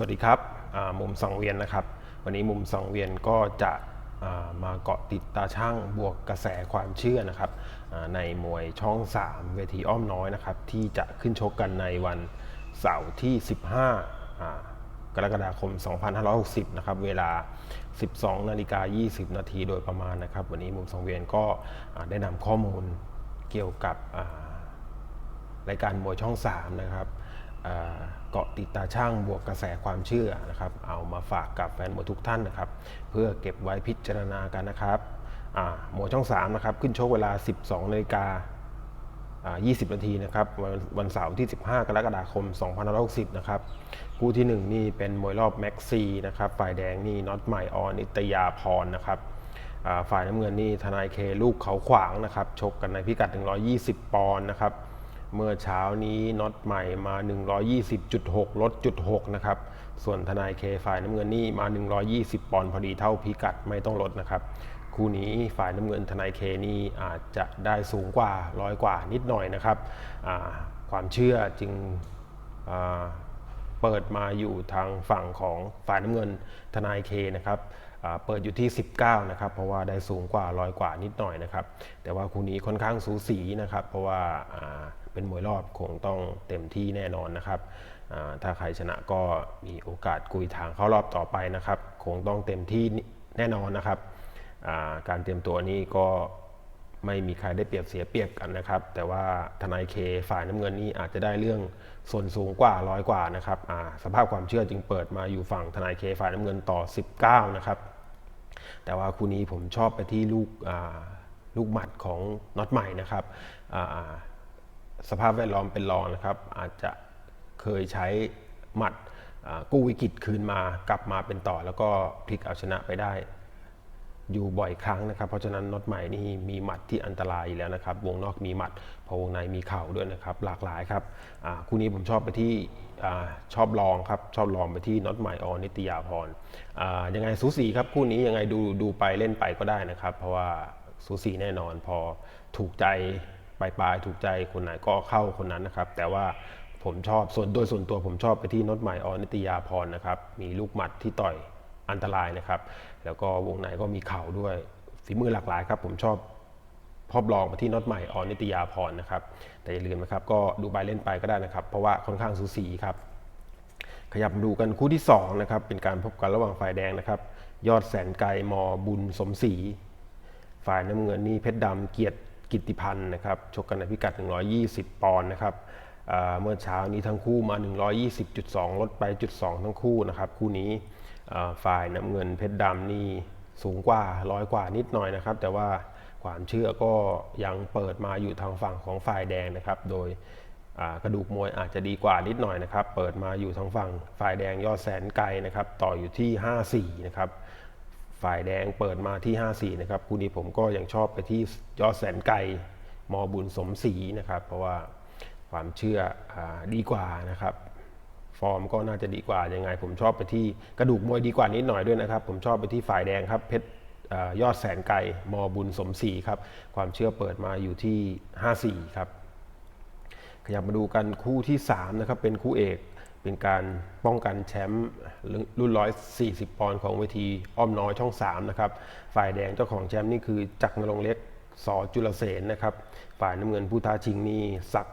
สวัสดีครับมุมสังเวียนนะครับ วันนี้มุมสังเวียนก็จะามาเกาะติดตาช่างบวกกระแสความเชื่อนะครับในมวยช่อง 3 เวทีอ้อมน้อยนะครับ ที่จะขึ้นชกกันในวันเสาร์ที่ 15ากรกฎาคม 2560 นะครับ เวลา 12 นาฬิกา 20 นาทีโดยประมาณนะครับ วันนี้มุมสังเวียนก็ได้นำข้อมูลเกี่ยวกับารายการมวยช่อง 3 นะครับ เกาะติดตาช่างบวกกระแสความเชื่อนะครับ เอามาฝากกับแฟนมวยทุกท่านนะครับ เพื่อเก็บไว้พิจารณากันนะครับอ่ามวยช่อง3นะครับขึ้นชกเวลา 12นาฬิกาอ่า20 นาทีนะครับวันวันเสาร์ที่ 15 กรกฎาคม 2560 นะครับคู่ที่ 1 นี่เป็นมวยรอบแม็กซีนะครับฝ่ายแดงนี่น็อตใหม่ออนิตยาพรนะครับฝ่ายน้ำเงินนี่ทนายเคลูกเขาขวางนะครับชกกันในพิกัด 120 ปอนด์นะครับ เมื่อเช้านี้น็อตใหม่มา 120.6 ลดจุด6นะครับ ส่วนทนายเคฝ่ายน้ำเงินนี่มา 120 ปอนด์พอดีเท่าพิกัดไม่ต้องลดนะครับ คู่นี้ฝ่ายน้ำเงินทนายเคนี่อาจจะได้สูงกว่าร้อยกว่านิดหน่อยนะครับ ความเชื่อจึงเปิดมาอยู่ทางฝั่งของฝ่ายน้ำเงินทนายเคนะครับเปิดอยู่ที่ 19 นะครับ เพราะว่าได้สูงกว่าร้อยกว่านิดหน่อยนะครับ แต่ว่าคู่นี้ค่อนข้างสูสีนะครับ เพราะว่า เป็นมวยรอบคงต้องเต็มที่แน่นอนนะครับถ้าใครชนะก็มีโอกาสกุยทางเข้ารอบต่อไปนะครับคงต้องเต็มที่แน่นอนนะครับการเตรียมตัวนี้ก็ไม่มีใครได้เปรียบเสียเปรียบกันนะครับ แต่ว่าทนายเคฝ่ายน้ำเงินนี่อาจจะได้เรื่องส่วนสูงกว่าร้อยกว่านะครับสภาพความเชื่อจึงเปิดมาอยู่ฝั่งทนายเคฝ่ายน้ำเงินต่อ 19 นะครับ แต่ว่าคู่นี้ผมชอบไปที่ลูกลูกหมัดของน็อตใหม่นะครับ สภาพแวดล้อมเป็นรองนะครับ อาจจะเคยใช้หมัดกู้วิกฤตคืนมากลับมาเป็นต่อ แล้วก็พลิกเอาชนะไปได้ อยู่บ่อยครั้งนะครับ เพราะฉะนั้นน็อตใหม่นี่มีหมัดที่อันตรายแล้วนะครับ วงนอกมีหมัดพอวงในมีเข่าด้วยนะครับ หลากหลายครับคู่นี้ผมชอบไปที่ชอบลองครับชอบลองไปที่น็อตใหม่ออนิตยาพรยังไงสูสีครับคู่นี้ยังไงดูดูไปเล่นไปก็ได้นะครับ เพราะว่าสูสีแน่นอนพอถูกใจ ปลายปลายๆถูกใจคนไหนก็เข้าคนนั้นนะครับ แต่ว่าผมชอบส่วนโดยส่วนตัวผมชอบไปที่น็อตใหม่ออนิตยาพรนะครับ มีลูกหมัดที่ต่อยอันตรายนะครับ แล้วก็วงในก็มีเข่าด้วยฝีมือหลากหลายครับผมชอบพอบลองมาที่น็อตใหม่ออนิตยาพรนะครับ แต่อย่าลืมนะครับ ก็ดูใบเล่นไปก็ได้นะครับ เพราะว่าค่อนข้างสูสีครับ ขยับดูกันคู่ที่2นะครับเป็นการพบกันระหว่างฝ่ายแดงนะครับ ยอดแสนไกลมอบุญสมศรีฝ่ายน้ำเงินนี่เพชรดำเกียรติ กิติพันธ์นะครับชกกันในพิกัด 120 ปอนด์นะครับเมื่อเช้านี้ทั้งคู่มา 120.2 ลดไปจุด2ทั้งคู่นะครับคู่นี้ฝ่ายน้ำเงินเพชรดำนี่สูงกว่าร้อยกว่านิดหน่อยนะครับ แต่ว่าความเชื่อก็ยังเปิดมาอยู่ทางฝั่งของฝ่ายแดงนะครับ โดยกระดูกมวยอาจจะดีกว่านิดหน่อยนะครับ เปิดมาอยู่ทางฝั่งฝ่ายแดงยอดแสนไกลนะครับ ต่ออยู่ที่ 54 นะครับ ฝ่ายแดงเปิดมาที่ 54 นะครับ คู่นี้ผมก็ยังชอบไปที่ยอดแสนไกลมอบุญสมศรีนะครับ เพราะว่าความเชื่ออดีกว่านะครับ ฟอร์มก็น่าจะดีกว่ายังไง ผมชอบไปที่กระดูกมวยดีกว่านิดหน่อยด้วยนะครับ ผมชอบไปที่ฝ่ายแดงครับเพชรยอดแสนไกลมอบุญสมศรีครับ ความเชื่อเปิดมาอยู่ที่ 54 ครับขยับมาดูกันคู่ที่ 3 นะครับ เป็นคู่เอก เป็นการป้องกันแชมป์รุ่น 140 ปอนด์ของเวทีอ้อมน้อยช่อง 3 นะครับ ฝ่ายแดงเจ้าของแชมป์นี่คือจักรนรงเล็กสอจุลเสนนะครับ ฝ่ายน้ำเงินผู้ท้าชิงนี่ศัก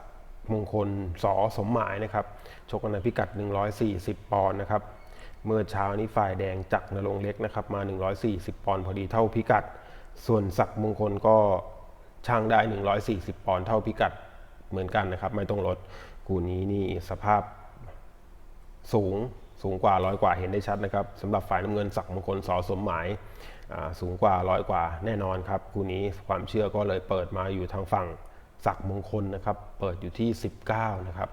มงคลสอสมหมายนะครับ ชกกันในพิกัด 140 ปอนด์นะครับ เมื่อเช้านี้ฝ่ายแดงจักรนรงเล็กนะครับมา 140 ปอนด์พอดีเท่าพิกัด ส่วนศักมงคลก็ช่างได้ 140 ปอนด์เท่าพิกัดเหมือนกันนะครับ ไม่ต้องลดคู่นี้นี่สภาพ สูงสูงกว่าร้อยกว่าเห็นได้ชัดนะครับสำหรับฝ่ายน้ำเงินศักมงคลสอสมหมายสูงกว่าร้อยกว่าแน่นอนครับคู่นี้ความเชื่อก็เลยเปิดมาอยู่ทางฝั่งศักมงคลนะครับเปิดอยู่ที่ 19นะครับ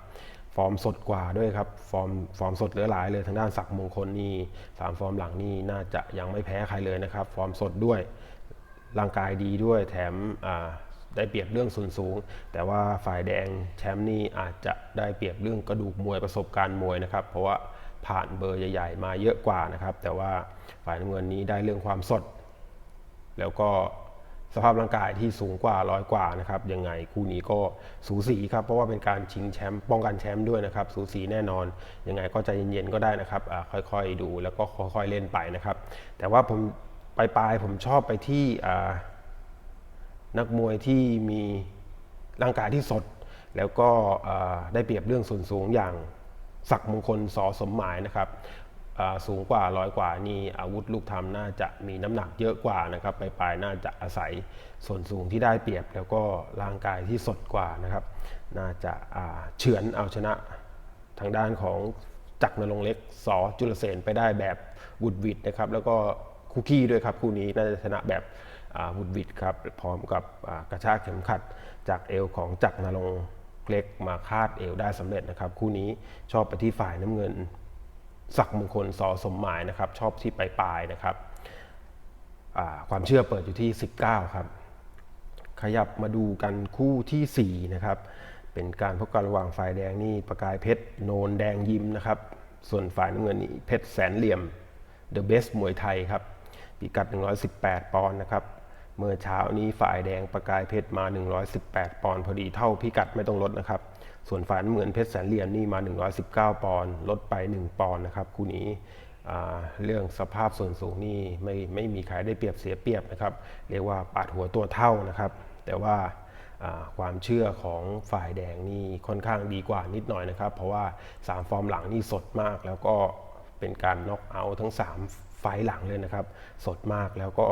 ฟอร์มสดกว่าด้วยครับฟอร์มฟอร์มสดเหลือหลายเลยทางด้านศักมงคลนี่สามฟอร์มหลังนี่น่าจะยังไม่แพ้ใครเลยนะครับ ฟอร์มสดด้วยร่างกายดีด้วยแถมอ่า ได้เปรียบเรื่องส่วนสูง แต่ว่าฝ่ายแดงแชมป์นี่อาจจะได้เปรียบเรื่องกระดูกมวยประสบการณ์มวยนะครับ เพราะว่าผ่านเบอร์ใหญ่ๆ มาเยอะกว่านะครับ แต่ว่าฝ่ายน้ำเงินนี้ได้เรื่องความสด แล้วก็สภาพร่างกายที่สูงกว่าร้อยกว่านะครับยังไงคู่นี้ก็สูสีครับเพราะว่าเป็นการชิงแชมป์ป้องกันแชมป์ด้วยนะครับ สูสีแน่นอนยังไงก็ใจเย็นๆก็ได้นะครับค่อยๆดูแล้วก็ค่อยๆเล่นไปนะครับ แต่ว่าผมปลายๆผมชอบไปที่ นักมวยที่มีร่างกายที่สด แล้วก็ได้เปรียบเรื่องส่วนสูงอย่างศักมงคลสอสมหมายนะครับสูงกว่าร้อยกว่านี่อาวุธลูกทำน่าจะมีน้ำหนักเยอะกว่านะครับปลายๆน่าจะอาศัยส่วนสูงที่ได้เปรียบ แล้วก็ร่างกายที่สดกว่านะครับ น่าจะาเฉือนเอาชนะทางด้านของจักรนรงเล็กสอจุลเสนไปได้แบบบุดวิดนะครับ แล้วก็คุกกี้ด้วยครับคู่นี้น่าจะชนะแบบ วุดวิดครับพร้อมกับกระชากเข็มขัดจากเอวของจักรนรงเล็กมาคาดเอวได้สำเร็จนะครับ คู่นี้ชอบไปที่ฝ่ายน้ำเงิน ศักมงคลสอสมหมายนะครับ ชอบที่ปลายๆนะครับความเชื่อเปิดอยู่ที่ 19 ครับ ขยับมาดูกันคู่ทีสี่ 4 นะครับ เป็นการพบกันระหว่างฝ่ายแดงนี่ประกายเพชรโนนแดงยิมนะครับ ส่วนฝ่ายน้ำเงินนี่เพชรแสนเหลี่ยม The Best มวยไทยครับ พิกัด 118 ปอนด์นะครับ เมื่อเช้านี้ฝ่ายแดงประกายเพชรมา 118 ปอนด์พอดีเท่าพิกัดไม่ต้องลดนะครับ ส่วนฝ่ายน้ำเงินเพชรแสนเหลี่ยมนี่มา 119 ปอนด์ลดไป 1 ปอนด์นะครับคู่นี้เรื่องสภาพส่วนสูงนี่ไม่ไม่มีใครได้เปรียบเสียเปรียบนะครับ เรียกว่าปาดหัวตัวเท่านะครับ แต่ว่าความเชื่อของฝ่ายแดงนี่ค่อนข้างดีกว่านิดหน่อยนะครับ เพราะว่า 3 ฟอร์มหลังนี่สดมากแล้วก็เป็นการน็อกเอาท์ทั้ง 3 ไฟล์หลังเลยนะครับ สดมากแล้วก็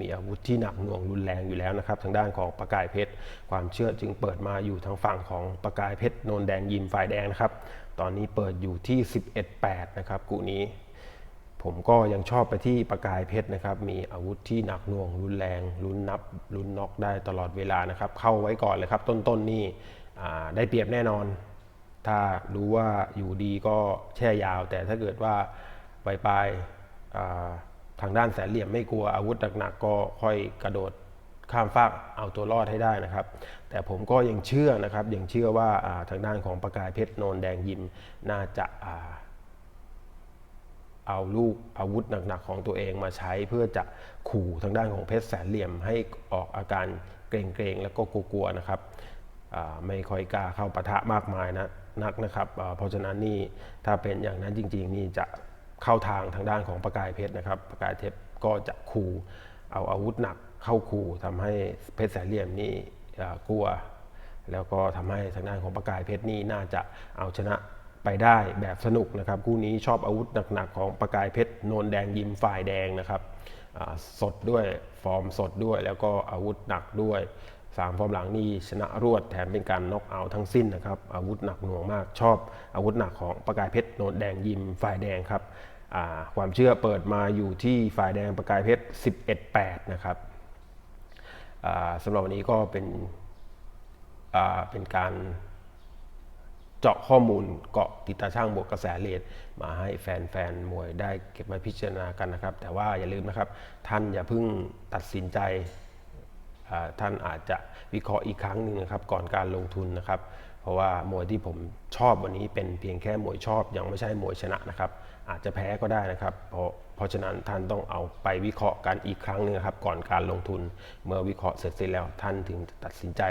มีอาวุธที่หนักหน่วงรุนแรงอยู่แล้วนะครับ ทางด้านของประกายเพชร ความเชื่อจึงเปิดมาอยู่ทางฝั่งของประกายเพชรโนนแดงยิมฝ่ายแดงนะครับ ตอนนี้เปิดอยู่ที่ 11-8 นะครับกูนี้ผมก็ยังชอบไปที่ประกายเพชรนะครับ มีอาวุธที่หนักหน่วง รุนแรง ลุ้นนับ ลุ้นน็อกได้ตลอดเวลานะครับ เข้าไว้ก่อนเลยครับ ต้นๆนนี่ได้เปรียบแน่นอน ถ้ารู้ว่าอยู่ดีก็แช่ยาว แต่ถ้าเกิดว่าปลายปลาย ทางด้านแสนเหลี่ยมไม่กลัวอาวุธหนักๆก็ค่อยกระโดดข้ามฟากเอาตัวรอดให้ได้นะครับ แต่ผมก็ยังเชื่อนะครับยังเชื่อว่าทางด้านของประกายเพชรโนนแดงยิมน่าจะอาเอาลูกอาวุธหนักๆของตัวเองมาใช้เพื่อจะขู่ทางด้านของเพชรแสนเหลี่ยมให้ออกอาการเกรงๆแล้วก็กลัวๆนะครับไม่ค่อยกล้าเข้าปะทะมากมายนะนักนะครับเพราะฉะนั้นนี่ถ้าเป็นอย่างนั้นจริงๆนี่จะ เข้าทางทางด้านของประกายเพชรนะครับ ประกายเพชรก็จะขู่เอาอาวุธหนักเข้าขู่ทำให้เพชรแสนเหลี่ยมนี่กลัว แล้วก็ทำให้ทางด้านของประกายเพชรนี่น่าจะเอาชนะไปได้แบบสนุกนะครับคู่นี้ชอบอาวุธหนักๆของประกายเพชรโนนแดงยิมฝ่ายแดงนะครับสดด้วยฟอร์มสดด้วย แล้วก็อาวุธหนักด้วยสามฟอร์มหลังนี่ชนะรวดแถมเป็นการน็อกเอาทั้งสิ้นนะครับอาวุธหนักหน่วงมากชอบอาวุธหนักของประกายเพชรโนนแดงยิมฝ่ายแดงครับ ความเชื่อเปิดมาอยู่ที่ฝ่ายแดงประกายเพชร 11-8 นะครับสำหรับวันนี้ก็เป็นเป็นการเจาะข้อมูลเกาะติดตาช่างบวกกระแสเลดมาให้แฟนๆมวยได้เก็บไว้พิจารณากันนะครับ แต่ว่าอย่าลืมนะครับ ท่านอย่าเพิ่งตัดสินใจท่านอาจจะวิเคราะห์อีกครั้งหนึ่งนะครับก่อนการลงทุนนะครับ เพราะว่ามวยที่ผมชอบวันนี้เป็นเพียงแค่มวยชอบยังไม่ใช่มวยชนะนะครับ อาจจะแพ้ก็ได้นะครับเพราะเพราะฉะนั้นท่านต้องเอาไปวิเคราะห์กันอีกครั้งหนึงนะครับก่อนการลงทุนเมื่อวิเคราะห์เสร็จสิ้นแล้วท่านถึงตัดสินใจ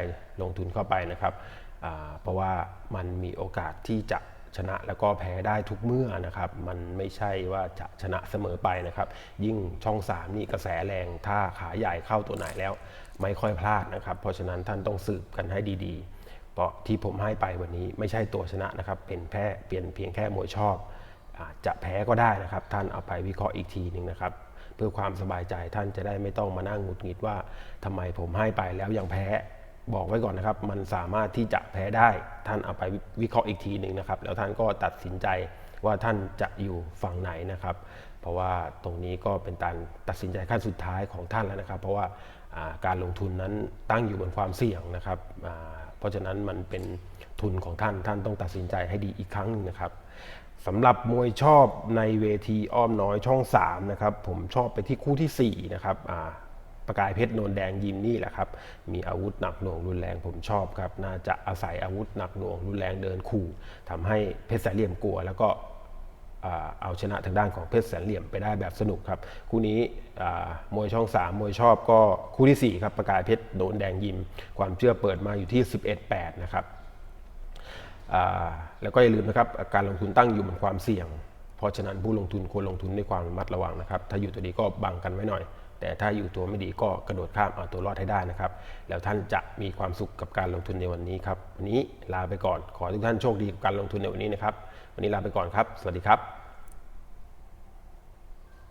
ลงทุนเข้าไปนะครับเพราะว่ามันมีโอกาสที่จะชนะแล้วก็แพ้ได้ทุกเมื่อนะครับ มันไม่ใช่ว่าจะชนะเสมอไปนะครับ ยิ่งช่อง 3 นี่กระแสแรงถ้าขาใหญ่เข้าตัวไหนแล้ว ไม่ค่อยพลาดนะครับ เพราะฉะนั้นท่านต้องสืบกันให้ดีๆ เพราะที่ผมให้ไปวันนี้ไม่ใช่ตัวชนะนะครับ เป็นแค่เปลี่ยนเพียงแค่มวยชอบ อาจจะแพ้ก็ได้นะครับ ท่านเอาไปวิเคราะห์อีกทีหนึ่งนะครับเพื่อความสบายใจท่านจะได้ไม่ต้องมานั่งหงุดหงิดว่าทำไมผมให้ไปแล้วยังแพ้บอกไว้ก่อนนะครับ มันสามารถที่จะแพ้ได้ ท่านเอาไปวิเคราะห์อีกทีหนึ่งนะครับ แล้วท่านก็ตัดสินใจว่าท่านจะอยู่ฝั่งไหนนะครับ เพราะว่าตรงนี้ก็เป็นการตัดสินใจขั้นสุดท้ายของท่านแล้วนะครับ เพราะว่าการลงทุนนั้นตั้งอยู่บนความเสี่ยงนะครับ เพราะฉะนั้นมันเป็นทุนของท่านท่านต้องตัดสินใจให้ดีอีกครั้งหนึงนะครับ สำหรับมวยชอบในเวทีอ้อมน้อยช่อง 3 นะครับ ผมชอบไปที่คู่ทีสี่ 4 นะครับประกายเพชรโนนแดงยิมนี่แหละครับ มีอาวุธหนักหน่วงรุนแรงผมชอบครับ น่าจะอาศัยอาวุธหนักหน่วงรุนแรงเดินขู่ทำให้เพชรสายเหลี่ยมกลัว แล้วก็เอาชนะทางด้านของเพชรแสนเหลี่ยมไปได้แบบสนุกครับ คู่นี้มวยช่อง 3 มวยชอบก็คู่ทีสี่4 ครับประกายเพชรโดนแดงยิม ความเชื่อเปิดมาอยู่ที่ 11-8 นะครับ แล้วก็อย่าลืมนะครับการลงทุนตั้งอยู่บนความเสี่ยง เพราะฉะนั้นผู้ลงทุนควรลงทุนด้วยความระมัดระวังนะครับ ถ้าอยู่ตัวดีก็บังกันไว้หน่อย แต่ถ้าอยู่ตัวไม่ดีก็กระโดดข้ามเอาตัวรอดให้ได้นะครับ แล้วท่านจะมีความสุขกับการลงทุนในวันนี้ครับวันนี้ลาไปก่อนขอทุกท่านโชคดีกับการลงทุนในวันนี้นะครับวันนี้ลาไปก่อนครับ สวัสดีครับ